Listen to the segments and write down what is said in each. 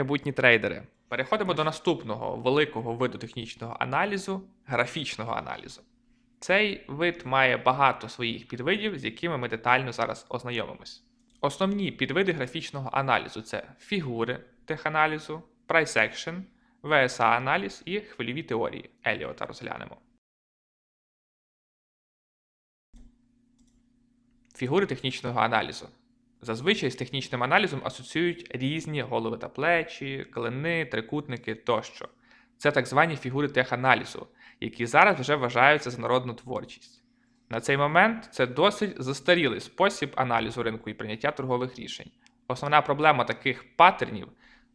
Майбутні трейдери! Переходимо до наступного великого виду технічного аналізу графічного аналізу. Цей вид має багато своїх підвидів, з якими ми детально зараз ознайомимось. Основні підвиди графічного аналізу це фігури теханалізу, price action, VSA аналіз і хвильові теорії Еліота розглянемо. Фігури технічного аналізу. Зазвичай з технічним аналізом асоціюють різні голови та плечі, клини, трикутники тощо. Це так звані фігури теханалізу, які зараз вже вважаються за народну творчість. На цей момент це досить застарілий спосіб аналізу ринку і прийняття торгових рішень. Основна проблема таких паттернів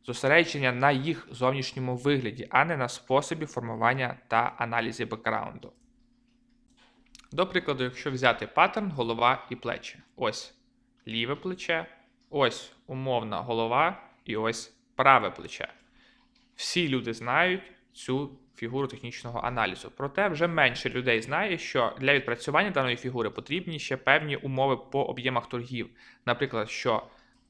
зосередження на їх зовнішньому вигляді, а не на способі формування та аналізі бекграунду. До прикладу, якщо взяти паттерн голова і плечі. Ось ліве плече, ось умовна голова і ось праве плече. Всі люди знають цю фігуру технічного аналізу. Проте вже менше людей знає, що для відпрацювання даної фігури потрібні ще певні умови по об'ємах торгів. Наприклад, що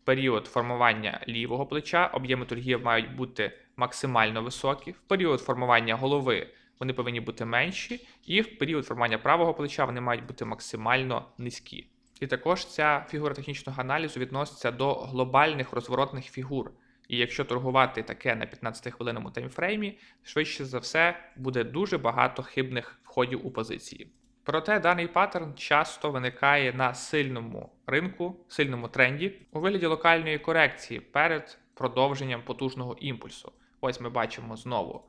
період формування лівого плеча об'єми торгів мають бути максимально високі, в період формування голови вони повинні бути менші, і в період формування правого плеча вони мають бути максимально низькі. І також ця фігура технічного аналізу відноситься до глобальних розворотних фігур. І якщо торгувати таке на 15-хвилинному таймфреймі, швидше за все буде дуже багато хибних входів у позиції. Проте даний паттерн часто виникає на сильному ринку, сильному тренді у вигляді локальної корекції перед продовженням потужного імпульсу. Ось ми бачимо знову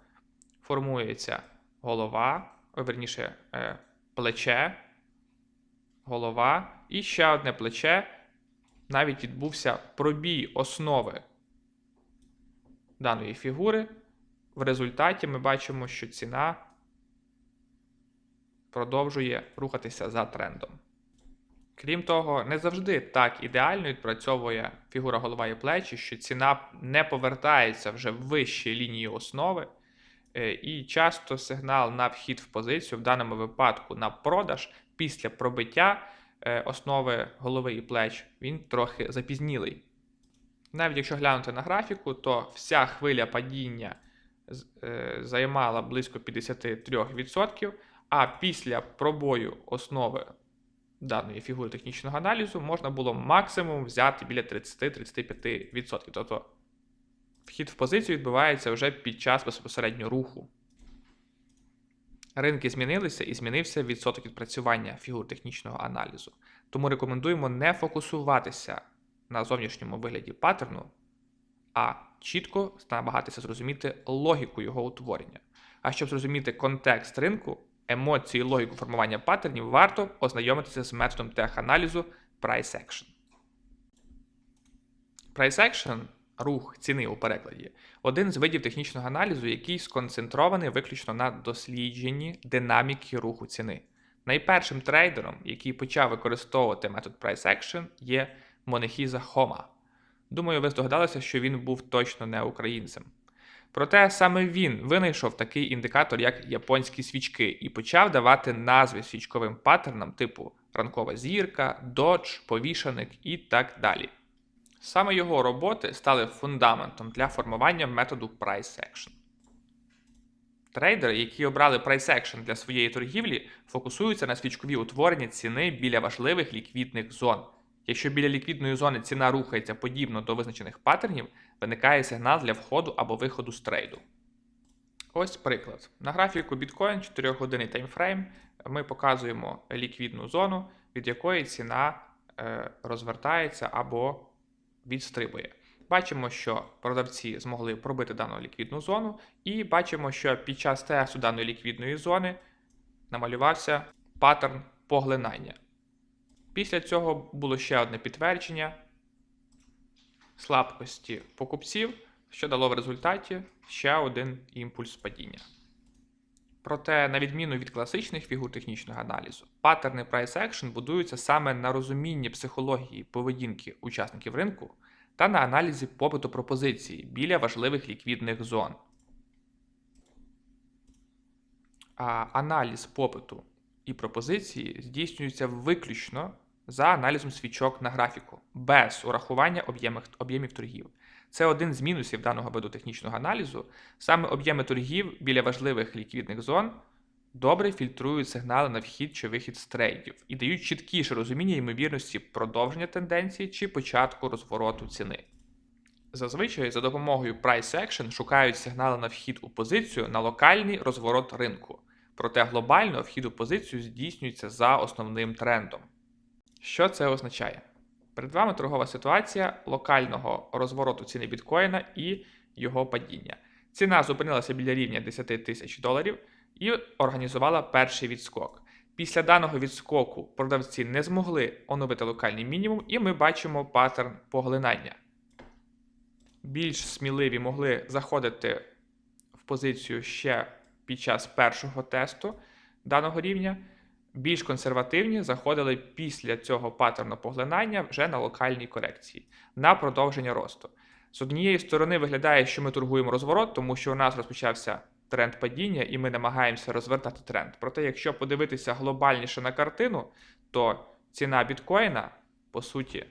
формується голова, верніше, е, плече, голова і ще одне плече. Навіть відбувся пробій основи даної фігури. В результаті ми бачимо, що ціна продовжує рухатися за трендом. Крім того, не завжди так ідеально відпрацьовує фігура голова і плечі, що ціна не повертається вже в вищі лінії основи. Е, І часто сигнал на вхід в позицію, в даному випадку на продаж, після пробиття е, основи голови і плеч, він трохи запізнілий. Навіть якщо глянути на графіку, то вся хвиля падіння е, займала близько 53%, а після пробою основи даної фігури технічного аналізу можна було максимум взяти біля 30-35%. Тобто вхід в позицію відбувається вже під час безпосередньо руху. Ринки змінилися і змінився відсоток відпрацювання фігур технічного аналізу. Тому рекомендуємо не фокусуватися на зовнішньому вигляді паттерну, а чітко намагатися зрозуміти логіку його утворення. А щоб зрозуміти контекст ринку, емоції логіку формування паттернів, варто ознайомитися з методом теханалізу Price Action. Price Action рух ціни у перекладі один з видів технічного аналізу, який сконцентрований виключно на дослідженні динаміки руху ціни. Найпершим трейдером, який почав використовувати метод Price Action, є Монехіза Хома. Думаю, ви здогадалися, що він був точно не українцем. Проте саме він винайшов такий індикатор, як японські свічки, і почав давати назви свічковим паттернам типу ранкова зірка, додж, повішаник і так далі. Саме його роботи стали фундаментом для формування методу Price Action. Трейдери, які обрали Price Action для своєї торгівлі, фокусуються на свічкові утворення ціни біля важливих ліквідних зон. Якщо біля ліквідної зони ціна рухається подібно до визначених паттернів, виникає сигнал для входу або виходу з трейду. Ось приклад. На графіку Bitcoin 4 години таймфрейм ми показуємо ліквідну зону, від якої ціна е, розвертається або відстрибує. Бачимо, що продавці змогли пробити дану ліквідну зону, і бачимо, що під час тесту даної ліквідної зони намалювався паттерн поглинання. Після цього було ще одне підтвердження слабкості покупців, що дало в результаті ще один імпульс падіння. Проте, на відміну від класичних фігур технічного аналізу, паттерни Price Action будуються саме на розумінні психології поведінки учасників ринку та на аналізі попиту пропозиції біля важливих ліквідних зон. А аналіз попиту і пропозиції здійснюється виключно за аналізом свічок на графіку, без урахування об'ємів, торгів. Це один з мінусів даного виду технічного аналізу. Саме об'єми торгів біля важливих ліквідних зон добре фільтрують сигнали на вхід чи вихід з трейдів і дають чіткіше розуміння ймовірності продовження тенденції чи початку розвороту ціни. Зазвичай за допомогою Price Action шукають сигнали на вхід у позицію на локальний розворот ринку, проте глобально вхід у позицію здійснюється за основним трендом. Що це означає? Перед вами торгова ситуація локального розвороту ціни біткоїна і його падіння. Ціна зупинилася біля рівня 10 тисяч доларів і організувала перший відскок. Після даного відскоку продавці не змогли оновити локальний мінімум, і ми бачимо паттерн поглинання. Більш сміливі могли заходити в позицію ще під час першого тесту даного рівня. Більш консервативні заходили після цього паттерну поглинання вже на локальній корекції на продовження росту. З однієї сторони виглядає, що ми торгуємо розворот, тому що у нас розпочався тренд падіння, і ми намагаємося розвертати тренд. Проте, якщо подивитися глобальніше на картину, то ціна біткоїна, по суті,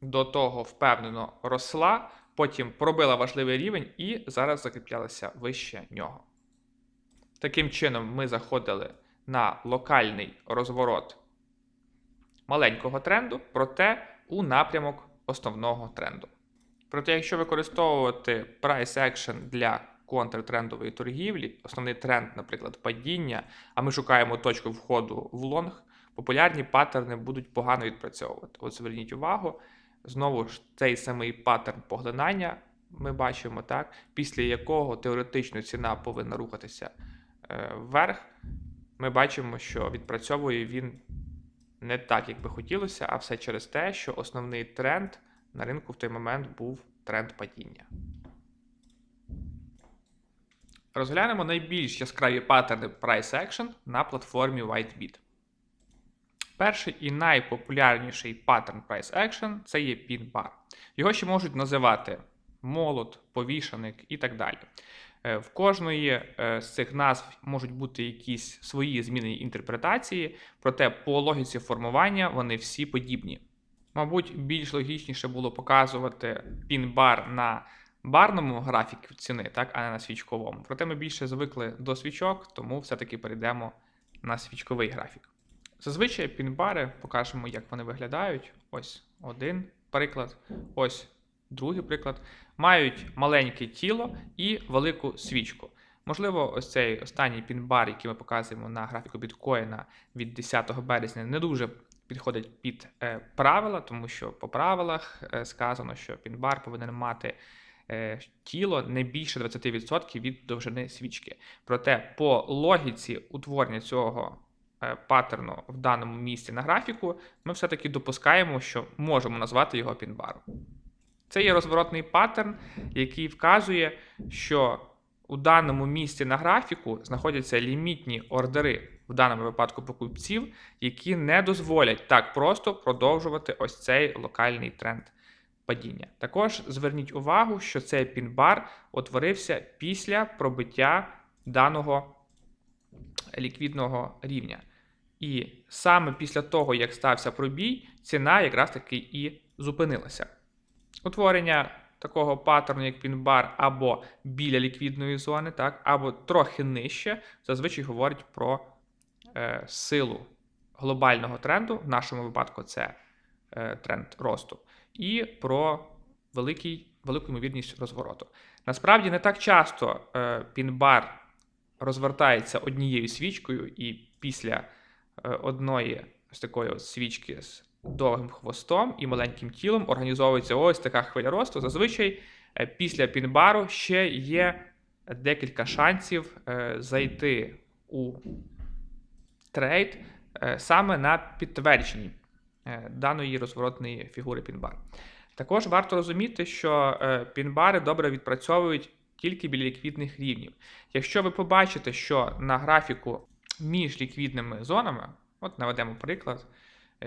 до того впевнено росла, потім пробила важливий рівень і зараз закріплялася вище нього. Таким чином, ми заходили на локальний розворот маленького тренду, проте у напрямок основного тренду. Проте, якщо використовувати price action для контртрендової торгівлі, основний тренд, наприклад, падіння, а ми шукаємо точку входу в лонг, популярні паттерни будуть погано відпрацьовувати. От зверніть увагу, знову ж цей самий паттерн поглинання ми бачимо, так, після якого теоретично ціна повинна рухатися е, вверх. Ми бачимо, що відпрацьовує він не так, як би хотілося, а все через те, що основний тренд на ринку в той момент був тренд падіння. Розглянемо найбільш яскраві паттерни Price Action на платформі WhiteBit. Перший і найпопулярніший паттерн Price Action це є Pin Bar. Його ще можуть називати молот, повішаник і так далі. Е, В кожної е, з цих назв можуть бути якісь свої змінені інтерпретації, проте по логіці формування вони всі подібні. Мабуть, більш логічніше було показувати пін-бар на барному графіку ціни, так, а не на свічковому. Проте ми більше звикли до свічок, тому все-таки перейдемо на свічковий графік. Зазвичай пін-бари покажемо, як вони виглядають. Ось один приклад, ось другий приклад. Мають маленьке тіло і велику свічку. Можливо, ось цей останній пін-бар, який ми показуємо на графіку біткоїна від 10 березня, не дуже підходить під е, правила, тому що по правилах е, сказано, що пін-бар повинен мати е, тіло не більше 20% від довжини свічки. Проте по логіці утворення цього паттерну в даному місці на графіку, ми все-таки допускаємо, що можемо назвати його пін-баром. Це є розворотний паттерн, який вказує, що у даному місці на графіку знаходяться лімітні ордери, в даному випадку покупців, які не дозволять так просто продовжувати ось цей локальний тренд падіння. Також зверніть увагу, що цей пін-бар утворився після пробиття даного ліквідного рівня. І саме після того, як стався пробій, ціна якраз таки і зупинилася. Утворення такого паттерну, як пін-бар, або біля ліквідної зони, так, або трохи нижче, зазвичай говорить про е, силу глобального тренду, в нашому випадку це е, тренд росту, і про великий, велику ймовірність розвороту. Насправді не так часто е, пін-бар розвертається однією свічкою, і після е, одної ось такої свічки з довгим хвостом і маленьким тілом організовується ось така хвиля росту. Зазвичай е, після пінбару ще є декілька шансів е, зайти у трейд е, саме на підтвердженні даної розворотної фігури пінбар. Також варто розуміти, що пінбари добре відпрацьовують тільки біля ліквідних рівнів. Якщо ви побачите, що на графіку між ліквідними зонами, от наведемо приклад,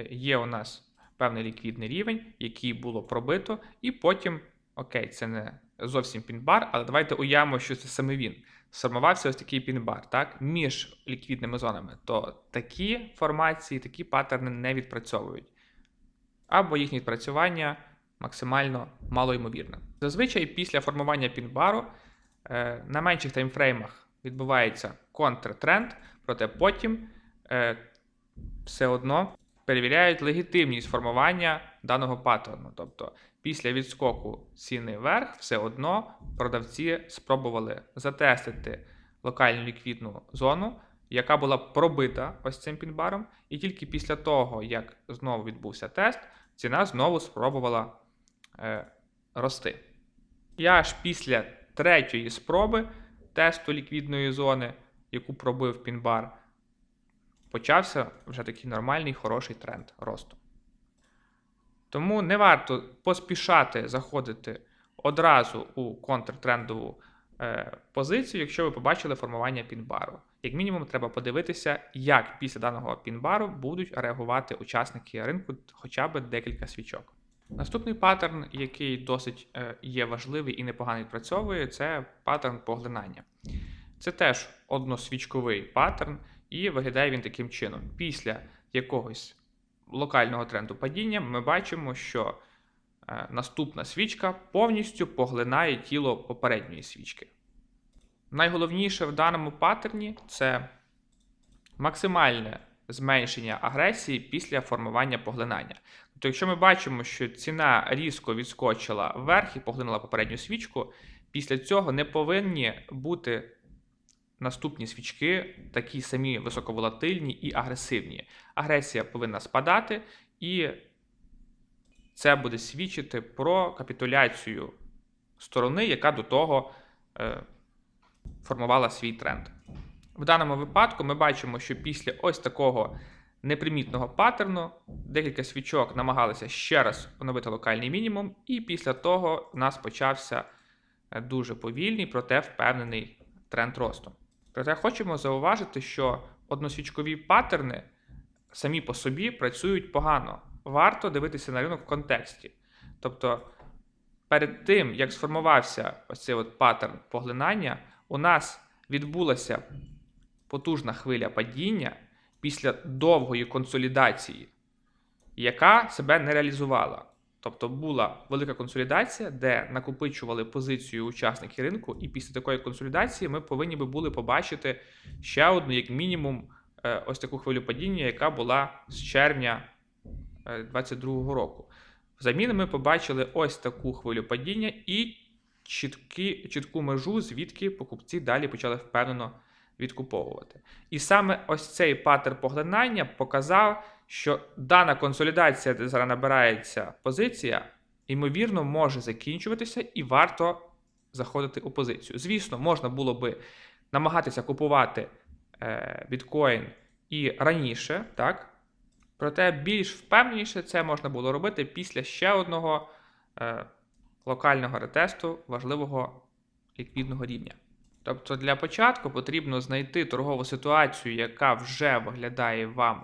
є у нас певний ліквідний рівень, який було пробито, і потім, окей, це не зовсім пінбар, але давайте уявимо, що це саме він. сформувався ось такий пін-бар так, між ліквідними зонами, то такі формації, такі паттерни не відпрацьовують. Або їхнє відпрацювання максимально малоймовірне. Зазвичай після формування пін-бару е, на менших таймфреймах відбувається контртренд, проте потім е, все одно перевіряють легітимність формування даного паттерну. Тобто після відскоку ціни вверх, все одно продавці спробували затестити локальну ліквідну зону, яка була пробита ось цим пінбаром, і тільки після того, як знову відбувся тест, ціна знову спробувала е, рости. І аж після третьої спроби тесту ліквідної зони, яку пробив пінбар, почався вже такий нормальний хороший тренд росту. Тому не варто поспішати заходити одразу у контртрендову е, позицію, якщо ви побачили формування пінбару. Як мінімум, треба подивитися, як після даного пінбару будуть реагувати учасники ринку хоча б декілька свічок. Наступний паттерн, який досить е, є важливий і непогано відпрацьовує, це паттерн поглинання. Це теж односвічковий паттерн, і виглядає він таким чином. Після якогось локального тренду падіння ми бачимо, що е, наступна свічка повністю поглинає тіло попередньої свічки. Найголовніше в даному паттерні це максимальне зменшення агресії після формування поглинання. Тобто, якщо ми бачимо, що ціна різко відскочила вверх і поглинула попередню свічку, після цього не повинні бути наступні свічки такі самі високоволатильні і агресивні. Агресія повинна спадати, і це буде свідчити про капітуляцію сторони, яка до того е, формувала свій тренд. В даному випадку ми бачимо, що після ось такого непримітного паттерну декілька свічок намагалися ще раз оновити локальний мінімум, і після того в нас почався е, дуже повільний, проте впевнений тренд росту. Проте хочемо зауважити, що односвічкові паттерни самі по собі працюють погано. Варто дивитися на ринок в контексті. Тобто, перед тим, як сформувався ось цей от паттерн поглинання, у нас відбулася потужна хвиля падіння після довгої консолідації, яка себе не реалізувала. Тобто була велика консолідація, де накопичували позицію учасники ринку, і після такої консолідації ми повинні би були побачити ще одну, як мінімум, е, ось таку хвилю падіння, яка була з червня 2022 року. Взамін ми побачили ось таку хвилю падіння і чіткі, чітку межу, звідки покупці далі почали впевнено відкуповувати. І саме ось цей паттерн поглинання показав, що дана консолідація, де зараз набирається позиція, ймовірно, може закінчуватися і варто заходити у позицію. Звісно, можна було би намагатися купувати е, біткоін і раніше, так? Проте більш впевненіше це можна було робити після ще одного е, локального ретесту важливого ліквідного рівня. Тобто для початку потрібно знайти торгову ситуацію, яка вже виглядає вам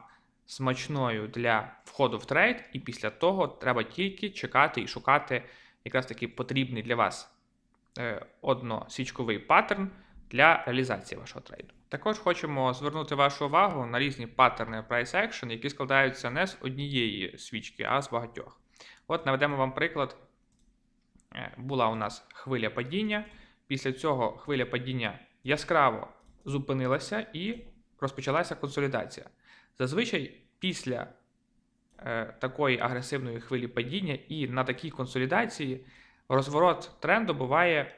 смачною для входу в трейд, і після того треба тільки чекати і шукати якраз таки потрібний для вас е, односічковий паттерн для реалізації вашого трейду. Також хочемо звернути вашу увагу на різні паттерни Price Action, які складаються не з однієї свічки, а з багатьох. От наведемо вам приклад. Е, Була у нас хвиля падіння. Після цього хвиля падіння яскраво зупинилася і розпочалася консолідація. Зазвичай після е, такої агресивної хвилі падіння і на такій консолідації розворот тренду буває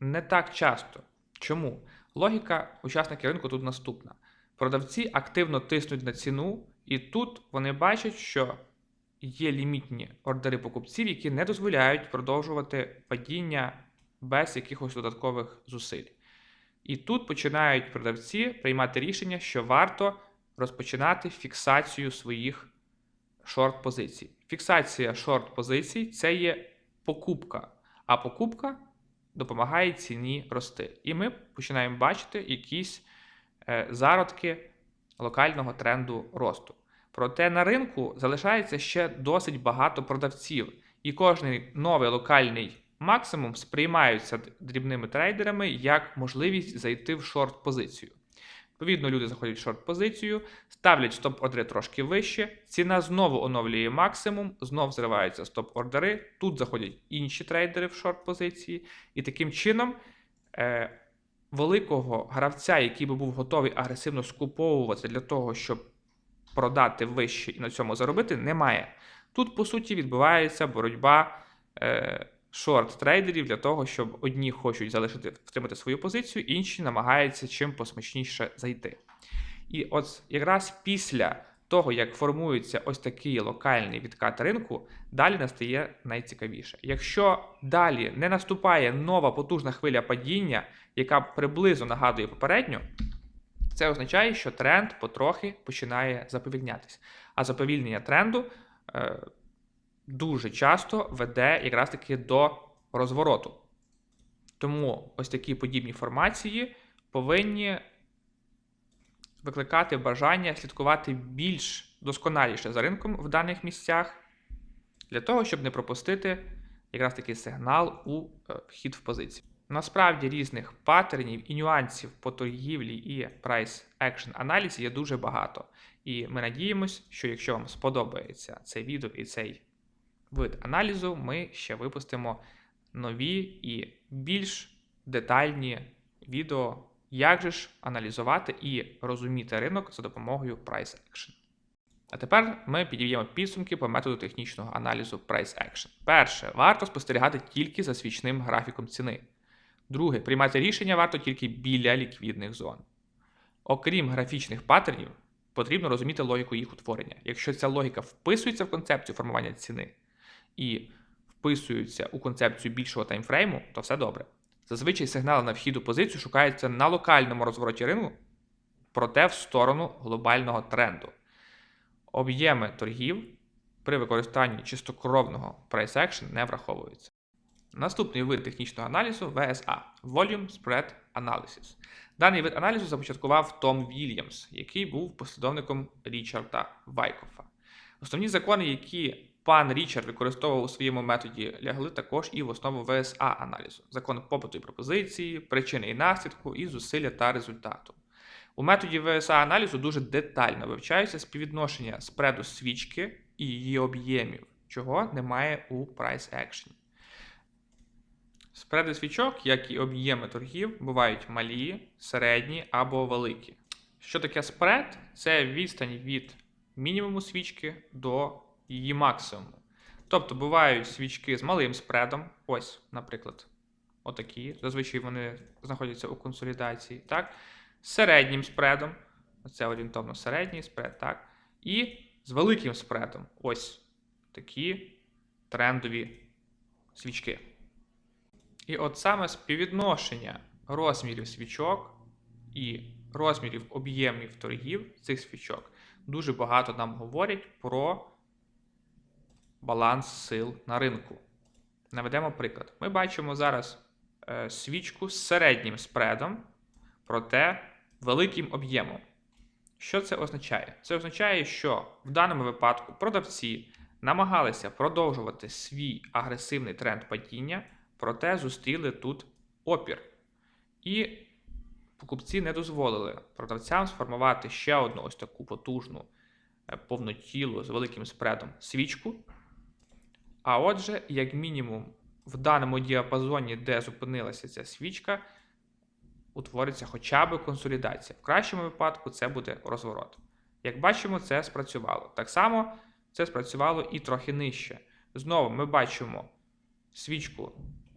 не так часто. Чому? Логіка учасників ринку тут наступна: продавці активно тиснуть на ціну, і тут вони бачать, що є лімітні ордери покупців, які не дозволяють продовжувати падіння без якихось додаткових зусиль. І тут починають продавці приймати рішення, що варто розпочинати фіксацію своїх шорт-позицій. Фіксація шорт-позицій це є покупка, а покупка допомагає ціні рости. І ми починаємо бачити якісь е, зародки локального тренду росту. Проте на ринку залишається ще досить багато продавців, і кожний новий локальний максимум сприймаються дрібними трейдерами як можливість зайти в шорт-позицію. Відповідно, люди заходять в шорт-позицію, ставлять стоп-ордери трошки вище, ціна знову оновлює максимум, знов зриваються стоп-ордери, тут заходять інші трейдери в шорт-позиції, і таким чином е, великого гравця, який би був готовий агресивно скуповувати для того, щоб продати вище і на цьому заробити, немає. Тут, по суті, відбувається боротьба е, шорт-трейдерів для того, щоб одні хочуть залишити втримати свою позицію, інші намагаються чим посмачніше зайти. І от якраз після того, як формується ось такий локальний відкат ринку, далі настає найцікавіше. Якщо далі не наступає нова потужна хвиля падіння, яка приблизно нагадує попередню, це означає, що тренд потрохи починає заповільнятися. А заповільнення тренду е, дуже часто веде якраз таки до розвороту. Тому ось такі подібні формації повинні викликати бажання слідкувати більш досконаліше за ринком в даних місцях, для того, щоб не пропустити якраз такий сигнал у е, вхід в позицію. Насправді різних паттернів і нюансів по торгівлі і price action аналізі є дуже багато. І ми надіємось, що якщо вам сподобається це відео і цей вид аналізу, ми ще випустимо нові і більш детальні відео, як же ж аналізувати і розуміти ринок за допомогою price action. А тепер ми підіб'ємо підсумки по методу технічного аналізу Price Action. Перше, варто спостерігати тільки за свічним графіком ціни. Друге, приймати рішення варто тільки біля ліквідних зон. Окрім графічних паттернів, потрібно розуміти логіку їх утворення. Якщо ця логіка вписується в концепцію формування ціни і вписується у концепцію більшого таймфрейму, то все добре. Зазвичай сигнали на вхід у позицію шукаються на локальному розвороті ринку, проте в сторону глобального тренду. Об'єми торгів при використанні чистокровного price action не враховуються. Наступний вид технічного аналізу VSA Volume Spread Analysis. Даний вид аналізу започаткував Том Вільямс, який був послідовником Річарда Вайкофа. Основні закони, які пан Річард використовував у своєму методі, лягли також і в основу VSA аналізу: закон попиту і пропозиції, причини і наслідку, і зусилля та результату. У методі VSA аналізу дуже детально вивчаються співвідношення спреду свічки і її об'ємів, чого немає у Price Action. Спреди свічок, як і об'єми торгів, бувають малі, середні або великі. Що таке спред? Це відстань від мінімуму свічки до її максимуму. Тобто бувають свічки з малим спредом, ось, наприклад, отакі. Зазвичай вони знаходяться у консолідації, так? з середнім спредом, це орієнтовно середній спред, так? І з великим спредом, ось такі трендові свічки. І от саме співвідношення розмірів свічок і розмірів об'ємів торгів цих свічок дуже багато нам говорять про баланс сил на ринку. Наведемо приклад. Ми бачимо зараз е, свічку з середнім спредом, проте великим об'ємом. Що це означає? Це означає, що в даному випадку продавці намагалися продовжувати свій агресивний тренд падіння, проте зустріли тут опір. І покупці не дозволили продавцям сформувати ще одну ось таку потужну е, повнотілу з великим спредом свічку. А отже, як мінімум, в даному діапазоні, де зупинилася ця свічка, утвориться хоча б консолідація. В кращому випадку це буде розворот. Як бачимо, це спрацювало. Так само це спрацювало і трохи нижче. Знову ми бачимо свічку,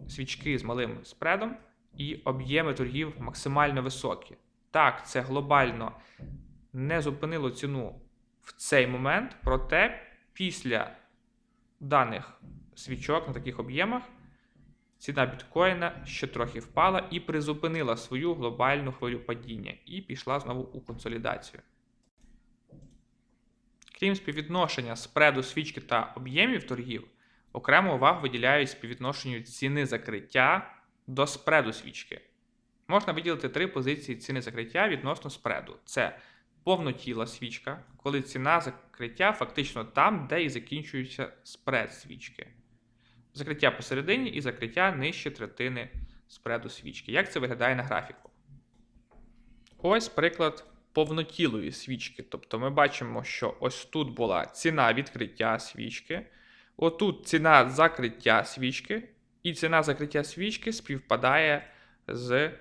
свічки з малим спредом і об'єми торгів максимально високі. Так, це глобально не зупинило ціну в цей момент, проте після даних свічок на таких об'ємах ціна біткоїна ще трохи впала і призупинила свою глобальну хвилю падіння і пішла знову у консолідацію. Крім співвідношення спреду свічки та об'ємів торгів, окрему увагу виділяють співвідношенню ціни закриття до спреду свічки. Можна виділити три позиції ціни закриття відносно спреду: це повнотіла свічка, коли ціна закриття фактично там, де і закінчується спред свічки. закриття посередині і закриття нижче третини спреду свічки. Як це виглядає на графіку? Ось приклад повнотілої свічки. Тобто ми бачимо, що ось тут була ціна відкриття свічки, отут ціна закриття свічки, і ціна закриття свічки співпадає з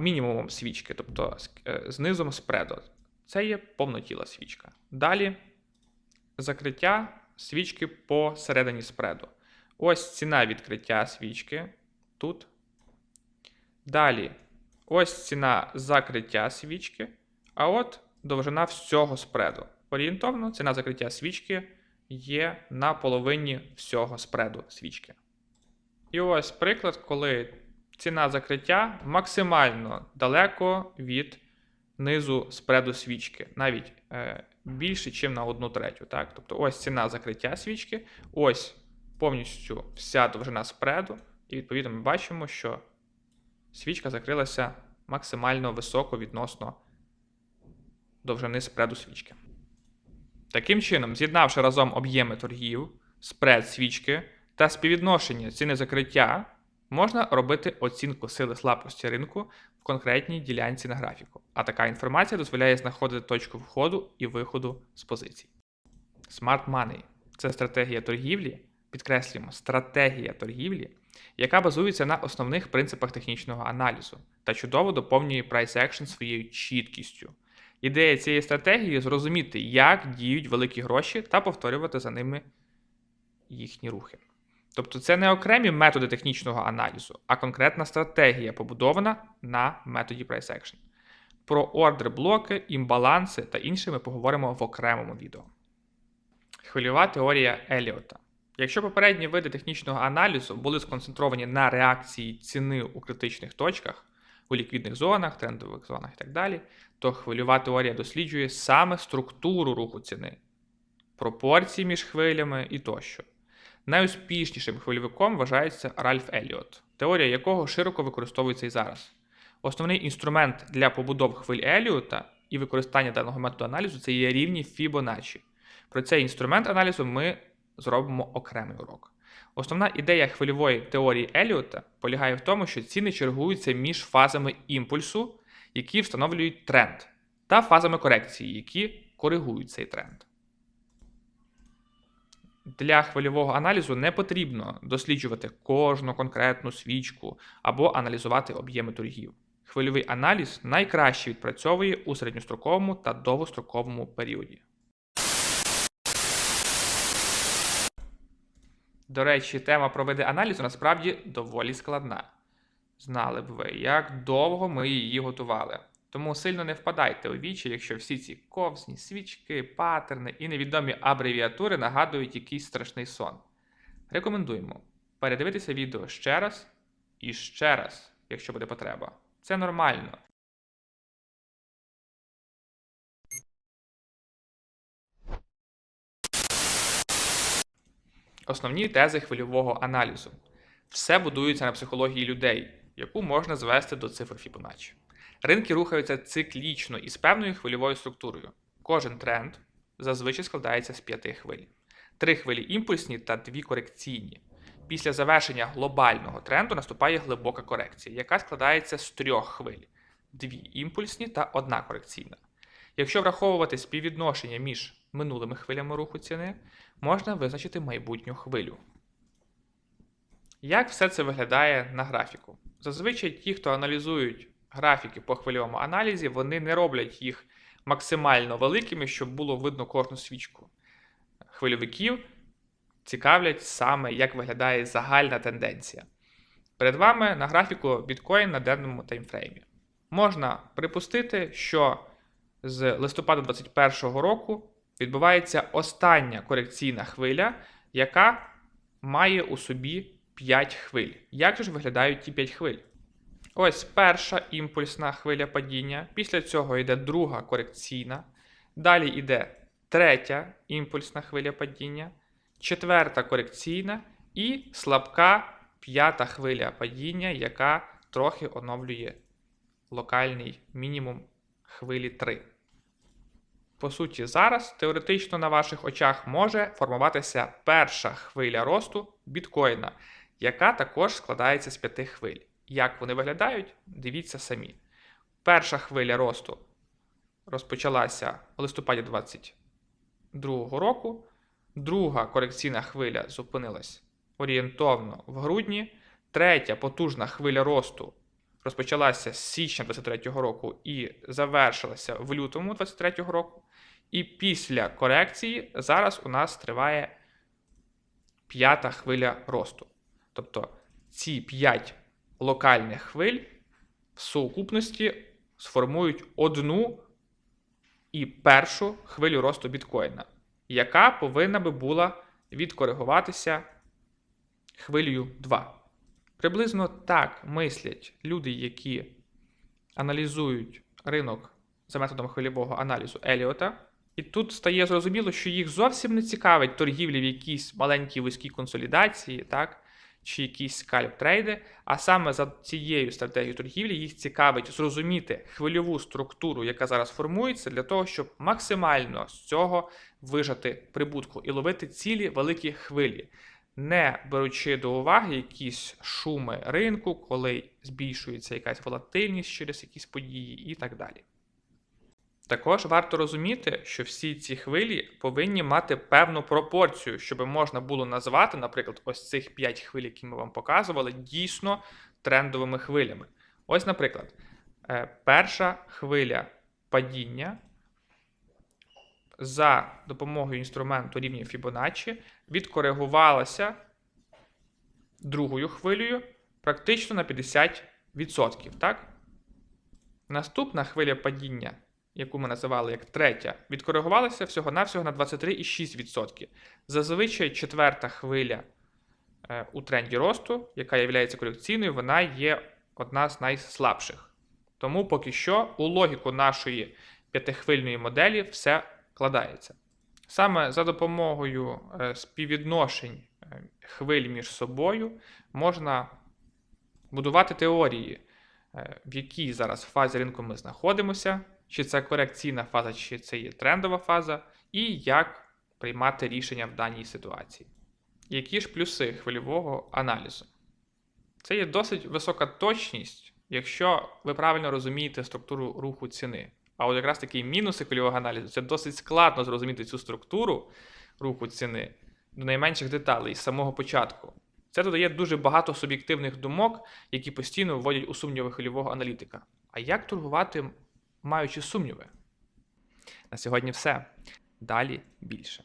мінімумом свічки, тобто з, е, спреду. Це є повнотіла свічка. Далі закриття свічки посередині спреду. Ось ціна відкриття свічки тут. Далі ось ціна закриття свічки, а от довжина всього спреду. Орієнтовно ціна закриття свічки є на половині всього спреду свічки. І ось приклад, коли ціна закриття максимально далеко від низу спреду свічки, навіть е, більше, ніж на одну третю. Так? Тобто ось ціна закриття свічки, ось повністю вся довжина спреду, і відповідно ми бачимо, що свічка закрилася максимально високо відносно довжини спреду свічки. Таким чином, з'єднавши разом об'єми торгів, спред свічки та співвідношення ціни закриття, можна робити оцінку сили слабкості ринку в конкретній ділянці на графіку. А така інформація дозволяє знаходити точку входу і виходу з позицій. Smart Money це стратегія торгівлі, підкреслюємо, стратегія торгівлі, яка базується на основних принципах технічного аналізу та чудово доповнює Price Action своєю чіткістю. Ідея цієї стратегії зрозуміти, як діють великі гроші та повторювати за ними їхні рухи. Тобто це не окремі методи технічного аналізу, а конкретна стратегія, побудована на методі Price Action. Про ордер блоки, імбаланси та інше ми поговоримо в окремому відео. Хвильова теорія Еліота. Якщо попередні види технічного аналізу були сконцентровані на реакції ціни у критичних точках, у ліквідних зонах, трендових зонах і так далі, то хвильова теорія досліджує саме структуру руху ціни, пропорції між хвилями і тощо. Найуспішнішим хвильовиком вважається Ральф Еліот, теорія якого широко використовується і зараз. Основний інструмент для побудов хвиль Еліота і використання даного методу аналізу це є рівні Фібоначчі. Про цей інструмент аналізу ми зробимо окремий урок. Основна ідея хвильової теорії Еліота полягає в тому, що ціни чергуються між фазами імпульсу, які встановлюють тренд, та фазами корекції, які коригують цей тренд. Для хвильового аналізу не потрібно досліджувати кожну конкретну свічку або аналізувати об'єми торгів. Хвильовий аналіз найкраще відпрацьовує у середньостроковому та довгостроковому періоді. До речі, тема про види аналізу насправді доволі складна. Знали б ви, як довго ми її готували. Тому сильно не впадайте у вічі, якщо всі ці ковзні, свічки, паттерни і невідомі абревіатури нагадують якийсь страшний сон. Рекомендуємо передивитися відео ще раз і ще раз, якщо буде потреба. Це нормально. Основні тези хвильового аналізу. Все будується на психології людей, яку можна звести до цифр Фібоначчі. Ринки рухаються циклічно і з певною хвильовою структурою. Кожен тренд зазвичай складається з п'яти хвиль. Три хвилі імпульсні та дві корекційні. Після завершення глобального тренду наступає глибока корекція, яка складається з трьох хвиль: дві імпульсні та одна корекційна. Якщо враховувати співвідношення між минулими хвилями руху ціни, можна визначити майбутню хвилю. Як все це виглядає на графіку? Зазвичай ті, хто аналізують графіки по хвильовому аналізі, вони не роблять їх максимально великими, щоб було видно кожну свічку. Хвильовиків цікавлять саме, як виглядає загальна тенденція. Перед вами на графіку біткоін на денному таймфреймі. Можна припустити, що з листопада 2021 року відбувається остання корекційна хвиля, яка має у собі 5 хвиль. Як же ж виглядають ті 5 хвиль? Ось перша імпульсна хвиля падіння, після цього йде друга корекційна, далі йде третя імпульсна хвиля падіння, четверта корекційна і слабка п'ята хвиля падіння, яка трохи оновлює локальний мінімум хвилі 3. По суті, зараз теоретично на ваших очах може формуватися перша хвиля росту біткоїна, яка також складається з п'яти хвиль. Як вони виглядають, дивіться самі. Перша хвиля росту розпочалася в листопаді 2022 року. Друга корекційна хвиля зупинилась орієнтовно в грудні. Третя потужна хвиля росту розпочалася з січня 2023 року і завершилася в лютому 2023 року. І після корекції зараз у нас триває п'ята хвиля росту. Тобто ці п'ять локальних хвиль в сукупності сформують одну і першу хвилю росту біткоїна, яка повинна би була відкоригуватися хвилею 2. Приблизно так мислять люди, які аналізують ринок за методом хвильового аналізу Еліота. І тут стає зрозуміло, що їх зовсім не цікавить торгівлі в якійсь маленькій вузькій консолідації, так? Чи якісь скальп-трейди, а саме за цією стратегією торгівлі їх цікавить зрозуміти хвильову структуру, яка зараз формується, для того, щоб максимально з цього вижати прибутку і ловити цілі великі хвилі, не беручи до уваги якісь шуми ринку, коли збільшується якась волатильність через якісь події і так далі. Також варто розуміти, що всі ці хвилі повинні мати певну пропорцію, щоб можна було назвати, наприклад, ось цих 5 хвиль, які ми вам показували, дійсно трендовими хвилями. Ось, наприклад, е, перша хвиля падіння за допомогою інструменту рівня Fibonacci відкоригувалася другою хвилею практично на 50%. Так? Наступна хвиля падіння яку ми називали як третя, відкоригувалася всього-навсього на 23,6%. Зазвичай четверта хвиля е, у тренді росту, яка є корекційною, вона є одна з найслабших. Тому поки що у логіку нашої п'ятихвильної моделі все вкладається. Саме за допомогою е, співвідношень е, хвиль між собою можна будувати теорії, в якій зараз фазі ринку ми знаходимося чи це корекційна фаза, чи це є трендова фаза, і як приймати рішення в даній ситуації. Які ж плюси хвильового аналізу? Це є досить висока точність, якщо ви правильно розумієте структуру руху ціни. А от якраз такі мінуси хвильового аналізу це досить складно зрозуміти цю структуру руху ціни до найменших деталей з самого початку. Це додає дуже багато суб'єктивних думок, які постійно вводять у сумніви хвильового аналітика. А як торгувати маючи сумніви. На сьогодні все. Далі більше.